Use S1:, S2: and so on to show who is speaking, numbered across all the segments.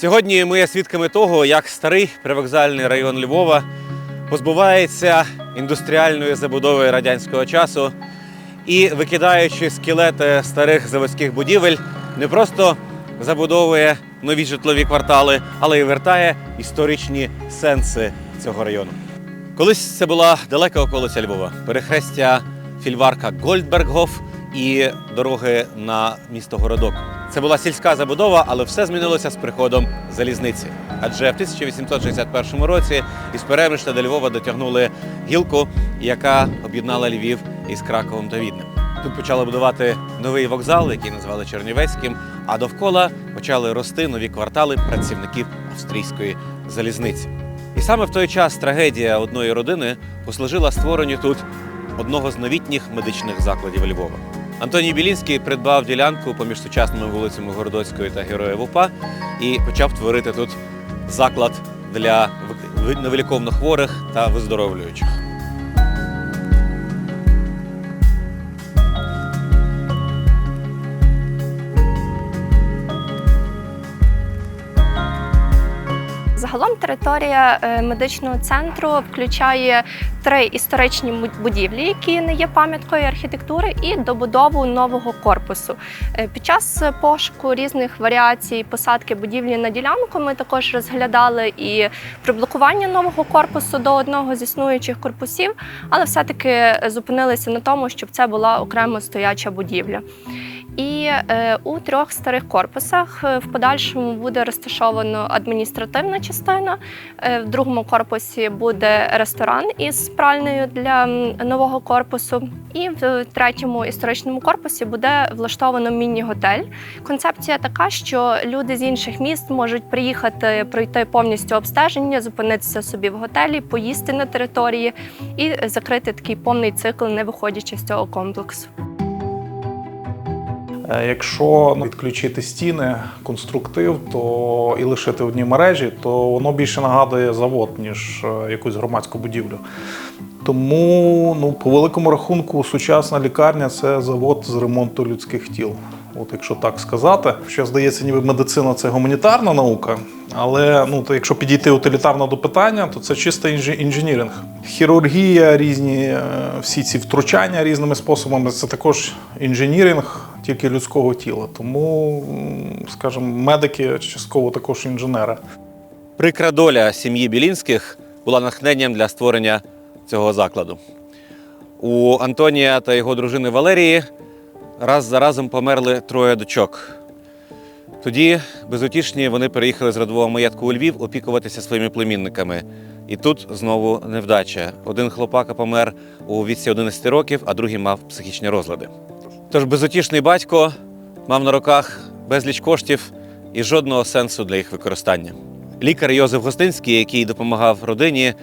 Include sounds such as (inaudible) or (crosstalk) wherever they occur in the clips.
S1: Сьогодні ми є свідками того, як старий привокзальний район Львова позбувається індустріальної забудови радянського часу і, викидаючи скелети старих заводських будівель, не просто забудовує нові житлові квартали, але й вертає історичні сенси цього району. Колись це була далека околиця Львова, перехрестя фільварка Гольдбергhof і дороги на місто Городок. Це була сільська забудова, але все змінилося з приходом залізниці. Адже в 1861 році із Перемишля до Львова дотягнули гілку, яка об'єднала Львів із Краковом та Віднем. Тут почали будувати новий вокзал, який назвали Чернівецьким, а довкола почали рости нові квартали працівників австрійської залізниці. І саме в той час трагедія одної родини послужила створенню тут одного з новітніх медичних закладів Львова. Антоній Білінський придбав ділянку поміж сучасними вулицями Городоцької та Героїв УПА і почав творити тут заклад для ви- невиліковно хворих та виздоровлюючих.
S2: Загалом територія е, медичного центру включає три історичні будівлі, які не є пам'яткою архітектури, і добудову нового корпусу. Е, Під час пошуку різних варіацій посадки будівлі на ділянку ми також розглядали і приблокування нового корпусу до одного з існуючих корпусів, але все-таки зупинилися на тому, щоб це була окремо стояча будівля. І е, у трьох старих корпусах е, в подальшому буде розташовано адміністративна частина. Е, в другому корпусі буде ресторан із пральнею для нового корпусу. І в третьому історичному корпусі буде влаштовано міні-готель. Концепція така, що люди з інших міст можуть приїхати, пройти повністю обстеження, зупинитися собі в готелі, поїсти на території і закрити такий повний цикл, не виходячи з цього комплексу.
S3: Е, Якщо відключити стіни, конструктив, то і лишити одні мережі, то воно більше нагадує завод, ніж е, якусь громадську будівлю. Тому, ну, по великому рахунку, сучасна лікарня це завод з ремонту людських тіл. От якщо так сказати, що здається, ніби медицина це гуманітарна наука, але ну, то якщо підійти утилітарно до питання, то це чисто інженіринг. Хірургія, різні е, всі ці втручання різними способами це також інженіринг тільки людського тіла. Тому, скажімо, медики частково також інженери.
S1: Прикра доля сім'ї Білінських була натхненням для створення цього закладу. У Антонія та його дружини Валерії раз за разом померли троє дочок. Тоді, безутішні, вони переїхали з родового маєтку у Львів опікуватися своїми племінниками. І тут знову невдача. Один хлопака помер у віці 11 років, а другий мав психічні розлади. Тож безутішний батько мав на руках безліч коштів і жодного сенсу для їх використання. Лікар Йозеф Гостинський, який допомагав родині,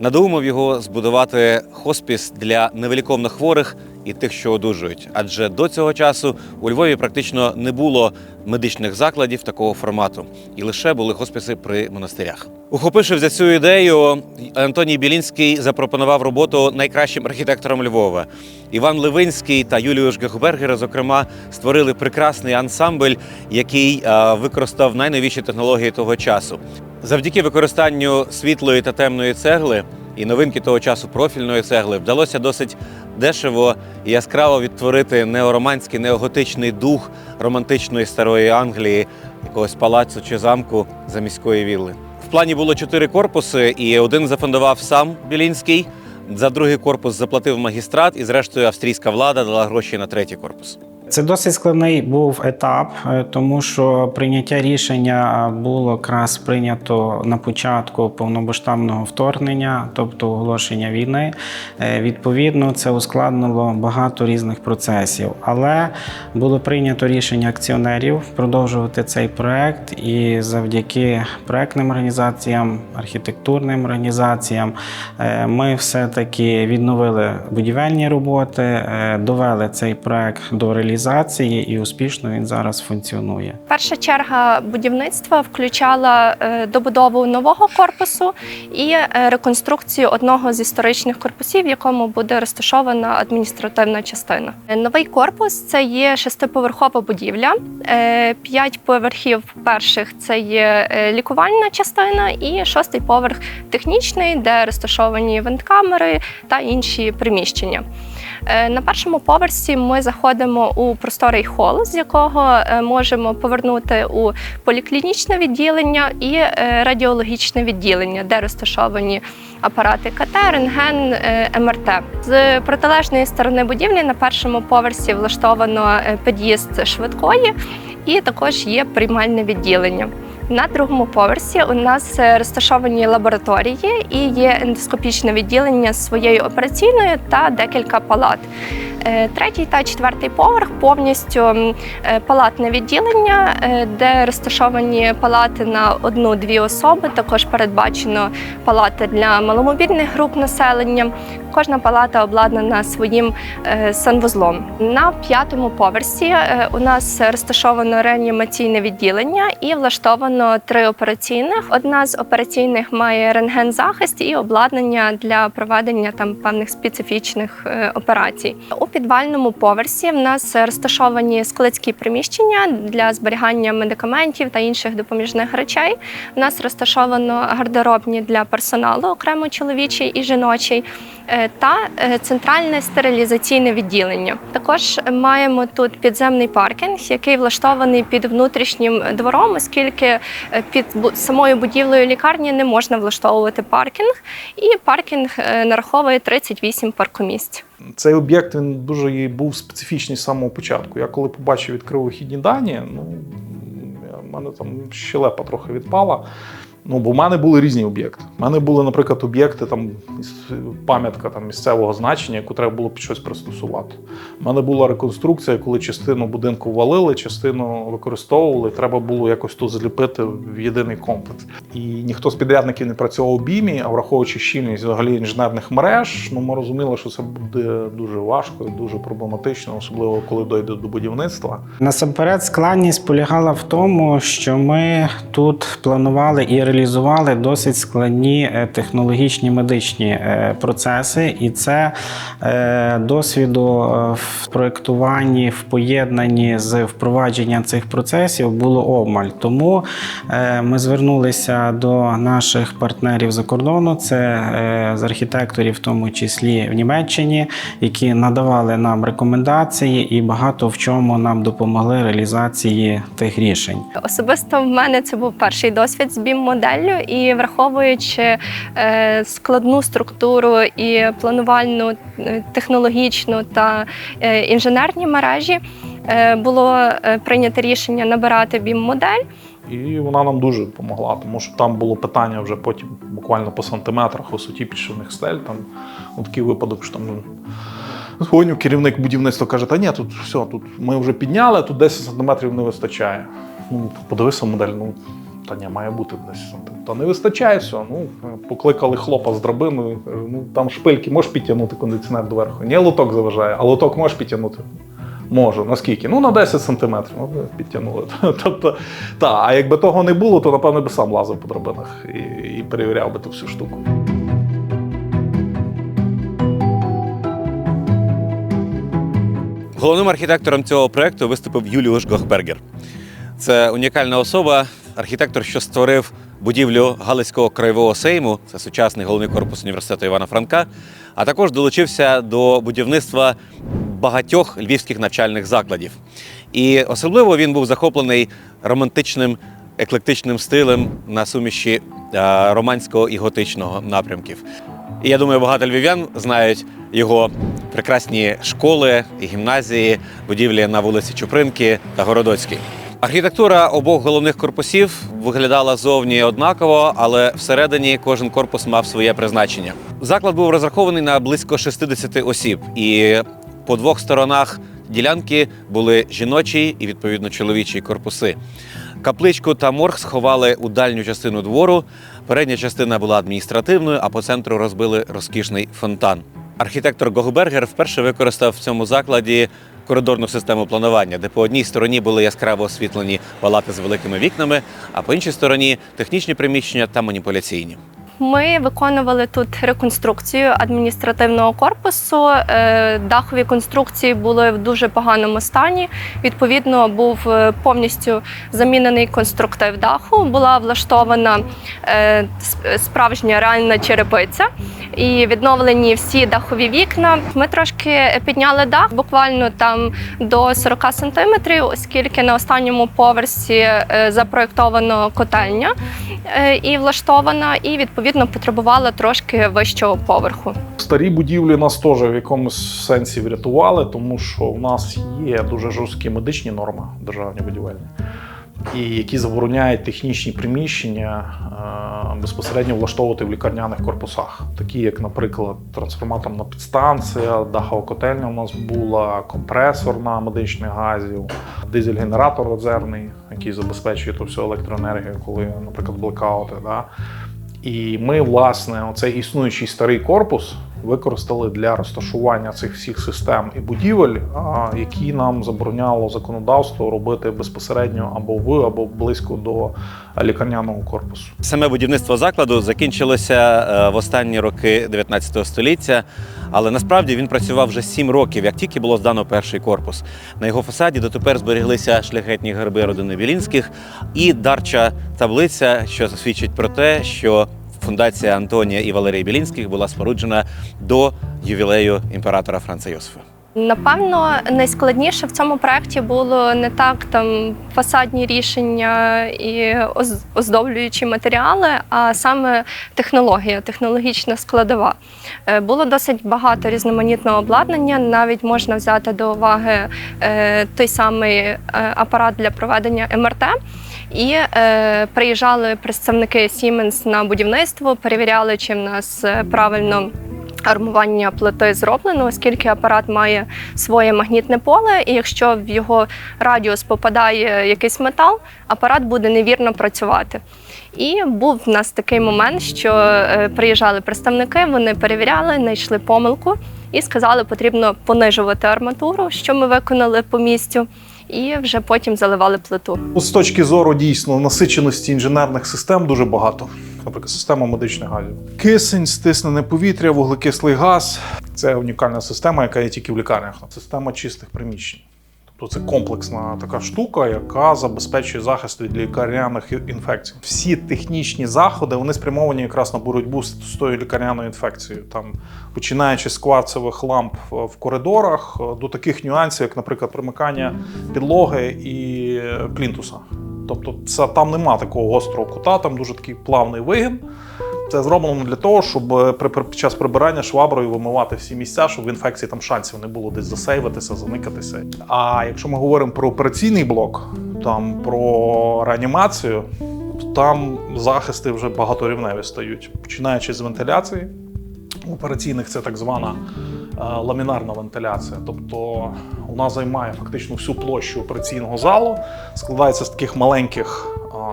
S1: надумав його збудувати хоспіс для невеликовно хворих і тих, що одужують. Адже до цього часу у Львові практично не було медичних закладів такого формату, і лише були хосписи при монастирях. Ухопивши за цю ідею, Антоній Білінський запропонував роботу найкращим архітекторам Львова. Іван Левинський та Юліуш Гехбергер, зокрема, створили прекрасний ансамбль, який е, використав найновіші технології того часу. Завдяки використанню світлої та темної цегли і новинки того часу профільної цегли вдалося досить дешево і яскраво відтворити неороманський, неоготичний дух романтичної старої Англії, якогось палацу чи замку за міської вілли. В плані було чотири корпуси, і один зафондував сам Білінський. За другий корпус заплатив магістрат, і зрештою австрійська влада дала гроші на третій корпус.
S4: Це досить складний був етап, е, тому що прийняття рішення було якраз прийнято на початку повномасштабного вторгнення, тобто оголошення війни. Е, Відповідно, це ускладнило багато різних процесів. Але було прийнято рішення акціонерів продовжувати цей проект, і завдяки проектним організаціям, архітектурним організаціям е, ми все-таки відновили будівельні роботи, довели цей проект до реалізації реалізації, і успішно він зараз функціонує.
S2: Перша черга будівництва включала е, добудову нового корпусу і е, реконструкцію одного з історичних корпусів, в якому буде розташована адміністративна частина. Новий корпус це є шестиповерхова будівля. Е, П'ять поверхів перших це є лікувальна частина, і шостий поверх технічний, де розташовані венткамери та інші приміщення. Е, На першому поверсі ми заходимо у просторий хол, з якого е, можемо повернути у поліклінічне відділення і е, радіологічне відділення, де розташовані апарати КТ, рентген, МРТ. З протилежної сторони будівлі на першому поверсі влаштовано під'їзд швидкої і також є приймальне відділення. На другому поверсі у нас е, розташовані лабораторії і є ендоскопічне відділення своєю операційною та декілька палат. Е, Третій та четвертий поверх повністю е, палатне відділення, де розташовані палати на одну-дві особи. Також передбачено палати для маломобільних груп населення. Кожна палата обладнана своїм санвузлом. На п'ятому поверсі у нас розташовано реанімаційне відділення і влаштовано три операційних. Одна з операційних має рентген-захист і обладнання для проведення там певних специфічних е, операцій. У підвальному поверсі в нас розташовані складські приміщення для зберігання медикаментів та інших допоміжних речей. У нас розташовано гардеробні для персоналу, окремо чоловічий і жіночий. Е, Та е, центральне стерилізаційне відділення. Також маємо тут підземний паркінг, який влаштований під внутрішнім двором, оскільки е, під самою будівлею лікарні не можна влаштовувати паркінг, і паркінг нараховує 38 паркомісць.
S3: Цей об'єкт він дуже був специфічний з самого початку. Я коли побачив, відкрив вихідні дані, ну в мене там щелепа трохи відпала. Ну, бо в мене були різні об'єкти. У мене були, наприклад, об'єкти, там пам'ятка там, місцевого значення, яку треба було під щось пристосувати. У мене була реконструкція, коли частину будинку валили, частину використовували. Треба було якось тут зліпити в єдиний комплекс. І ніхто з підрядників не працював у бімі, а враховуючи щільність взагалі інженерних мереж, ну ми розуміли, що це буде дуже важко і дуже проблематично, особливо коли дойде до будівництва.
S4: Насамперед, складність полягала в тому, що ми тут планували і реалізували досить складні е, технологічні медичні е, процеси, і це е, досвіду в проєктуванні, в поєднанні з впровадженням цих процесів було обмаль. Тому ми звернулися до наших партнерів за кордону, це з архітекторів, в тому числі в Німеччині, які надавали нам рекомендації і багато в чому нам допомогли реалізації тих рішень.
S2: Особисто в мене це був перший досвід з BIM-моделлю, і враховуючи е, складну структуру і планувальну, е, технологічну та е, інженерні мережі, було прийнято рішення набирати BIM-модель.
S3: І вона нам дуже допомогла, тому що там було питання вже потім буквально по сантиметрах висоті підшивних стель. Там ну, такий випадок, що там ну, дзвоню, керівник будівництва каже: та ні, тут все, тут ми вже підняли, тут 10 сантиметрів не вистачає. Ну, подивися модель, ну. Та ні, має бути 10 сантиметрів. Та не вистачає все. Ну, покликали хлопа з драбиною. Ну там шпильки можеш підтягнути кондиціонер доверху. Ні, лоток заважає, а лоток можеш підтягнути. Можу, наскільки? Ну, на 10 сантиметрів. Ну, підтягнули. (laughs) Тобто, та, а якби того не було, то напевно би сам лазив по драбинах і, і перевіряв би ту всю штуку.
S1: Головним архітектором цього проекту виступив Юліуш Гохбергер. Це унікальна особа, архітектор, що створив будівлю Галицького краєвого сейму, це сучасний головний корпус університету Івана Франка, а також долучився до будівництва багатьох львівських навчальних закладів. І особливо він був захоплений романтичним еклектичним стилем на суміші е, романського і готичного напрямків. І я думаю, багато львів'ян знають його прекрасні школи і гімназії, будівлі на вулиці Чупринки та Городоцькій. Архітектура обох головних корпусів виглядала зовні однаково, але всередині кожен корпус мав своє призначення. Заклад був розрахований на близько 60 осіб, і по двох сторонах ділянки були жіночі і відповідно чоловічі корпуси. Капличку та морг сховали у дальню частину двору. Передня частина була адміністративною, а по центру розбили розкішний фонтан. Архітектор Гогбергер вперше використав в цьому закладі коридорну систему планування, де по одній стороні були яскраво освітлені палати з великими вікнами, а по іншій стороні технічні приміщення та маніпуляційні.
S2: Ми виконували тут реконструкцію адміністративного корпусу. Е, Дахові конструкції були в дуже поганому стані. Відповідно, був е, повністю замінений конструктив даху. Була влаштована е, справжня реальна черепиця. І відновлені всі дахові вікна. Ми трошки підняли дах, буквально там до 40 сантиметрів, оскільки на останньому поверсі запроєктовано котельня і влаштована, і відповідно потребувала трошки вищого поверху.
S3: Старі будівлі нас теж в якомусь сенсі врятували, тому що в нас є дуже жорсткі медичні норми державні будівельні, і які забороняють технічні приміщення е, безпосередньо влаштовувати в лікарняних корпусах, такі як, наприклад, трансформаторна підстанція, дахова котельня у нас була, компресор на медичних газів, дизель-генератор резервний, який забезпечує ту всю електроенергію, коли, наприклад, блекаути. Да? І ми, власне, оцей існуючий старий корпус використали для розташування цих всіх систем і будівель, які нам забороняло законодавство робити безпосередньо або в, або близько до лікарняного корпусу.
S1: Саме будівництво закладу закінчилося е, в останні роки 19 століття, але насправді він працював вже 7 років, як тільки було здано перший корпус. На його фасаді дотепер зберіглися шляхетні герби родини Білінських і дарча таблиця, що засвідчить про те, що фундація Антонія і Валерія Білінських була споруджена до ювілею імператора Франца Йосифа.
S2: Напевно, найскладніше в цьому проєкті було не так там фасадні рішення і оздоблюючі матеріали, а саме технологія, технологічна складова. Е, Було досить багато різноманітного обладнання. Навіть можна взяти до уваги е, той самий е, апарат для проведення МРТ. І е, приїжджали представники Siemens на будівництво, перевіряли, чи в нас е, правильно армування плити зроблено, оскільки апарат має своє магнітне поле, і якщо в його радіус попадає якийсь метал, апарат буде невірно працювати. І був в нас такий момент, що е, приїжджали представники, вони перевіряли, знайшли помилку і сказали, потрібно понижувати арматуру, що ми виконали по місцю, і вже потім заливали плиту.
S3: З точки зору дійсно насиченості інженерних систем дуже багато. Наприклад, система медичних газів. Кисень, стиснене повітря, вуглекислий газ це унікальна система, яка є тільки в лікарнях. Система чистих приміщень. Тобто це комплексна така штука, яка забезпечує захист від лікарняних інфекцій. Всі технічні заходи вони спрямовані якраз на боротьбу з тою лікарняною інфекцією. Там починаючи з кварцевих ламп в коридорах е, до таких нюансів, як, наприклад, примикання підлоги і е, плінтуса. Тобто, це там нема такого гострого кута, там дуже такий плавний вигін. Це зроблено для того, щоб е, при, під час прибирання шваброю вимивати всі місця, щоб в інфекції там шансів не було десь засейватися, заникатися. А якщо ми говоримо про операційний блок, там про реанімацію, то там захисти вже багаторівневі стають, починаючи з вентиляції. У операційних це так звана е, ламінарна вентиляція. Тобто вона займає фактично всю площу операційного залу, складається з таких маленьких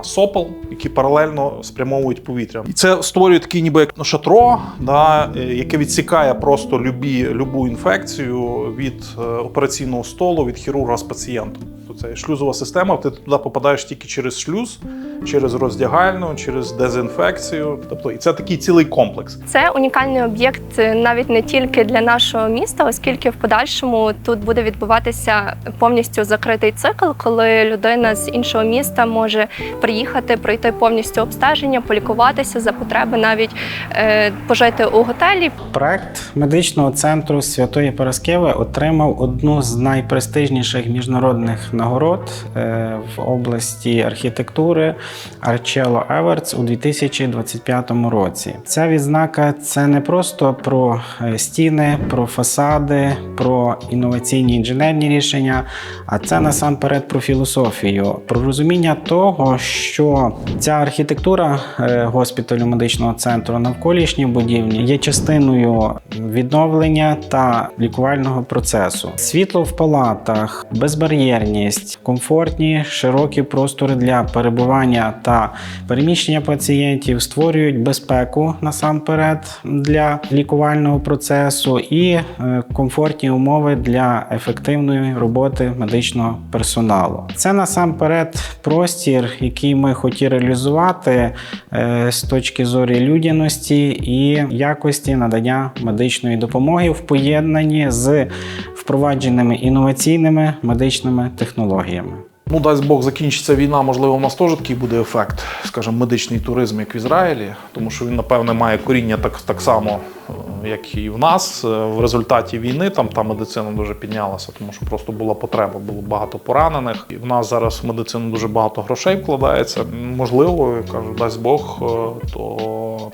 S3: сопел, які паралельно спрямовують повітря. І це створює такий ніби як шатро, да, е, яке відсікає просто любі, любу інфекцію від е, операційного столу, від хірурга з пацієнтом. Тобто це шлюзова система, ти туди попадаєш тільки через шлюз, через роздягальну, через дезінфекцію. Тобто, і це такий цілий комплекс.
S2: Це унікальний об'єкт е, навіть не тільки для нашого міста, оскільки в подальшому тут буде відбуватися повністю закритий цикл, коли людина з іншого міста може приїхати, пройти повністю обстеження, полікуватися за потреби, навіть е, пожити у готелі.
S4: Проект медичного центру Святої Параскеви отримав одну з найпрестижніших міжнародних нагород е, в області архітектури Арчело Еверц у 2025 році. Ця відзнака це не просто про е, стіни, про фасади, про інноваційні інженерні рішення, а це насамперед про філософію, про розуміння того, що ця архітектура е, госпіталю медичного центру навколишні будівлі є частиною відновлення та лікувального процесу. Світло в палатах, безбар'єрність, комфортні, широкі простори для перебування та переміщення пацієнтів, створюють безпеку насамперед для лікувального процесу і е, комфортні умови для ефективної роботи медичного персоналу. Це насамперед простір, який ми хотіли реалізувати е, з точки зору людяності і якості надання медичної допомоги в поєднанні з впровадженими інноваційними медичними технологіями.
S3: Ну, дасть Бог, закінчиться війна, можливо, у нас теж такий буде ефект, скажімо, медичний туризм, як в Ізраїлі, тому що він, напевне, має коріння так, так само, е, як і в нас. Е, В результаті війни там та медицина дуже піднялася, тому що просто була потреба, було багато поранених. І в нас зараз в медицину дуже багато грошей вкладається. Можливо, кажу, дасть Бог, е,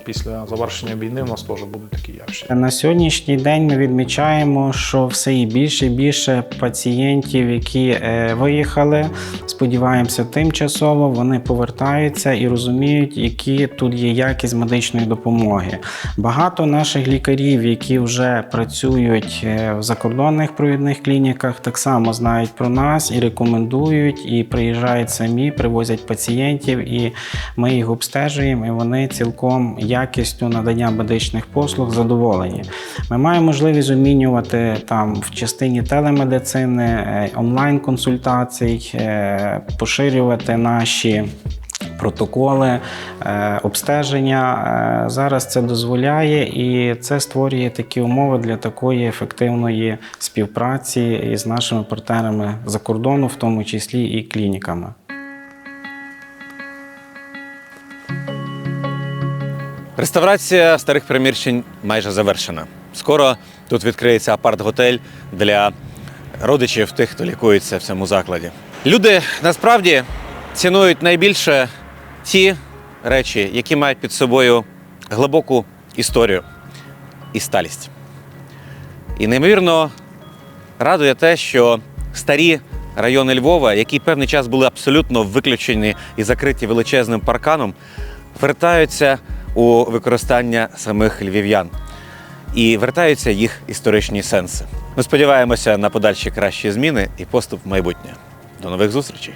S3: після завершення війни в нас теж будуть такі явища.
S4: На сьогоднішній день ми відмічаємо, що все і більше і більше пацієнтів, які е, виїхали, сподіваємося, тимчасово вони повертаються і розуміють, які тут є якість медичної допомоги. Багато наших лікарів, які вже працюють е, в закордонних провідних клініках, так само знають про нас і рекомендують, і приїжджають самі, привозять пацієнтів, і ми їх обстежуємо, і вони цілком якістю надання медичних послуг задоволені. Ми маємо можливість обмінювати там в частині телемедицини, е, онлайн-консультацій, е, поширювати наші. Протоколи е, обстеження зараз це дозволяє і це створює такі умови для такої ефективної співпраці із нашими партнерами за кордону, в тому числі і клініками.
S1: Реставрація старих приміщень майже завершена. Скоро тут відкриється апарт-готель для родичів тих, хто лікується в цьому закладі. Люди насправді цінують найбільше ті речі, які мають під собою глибоку історію і сталість. І неймовірно радує те, що старі райони Львова, які певний час були абсолютно виключені і закриті величезним парканом, вертаються у використання самих львів'ян і вертаються їх історичні сенси. Ми сподіваємося на подальші кращі зміни і поступ в майбутнє. До нових зустрічей!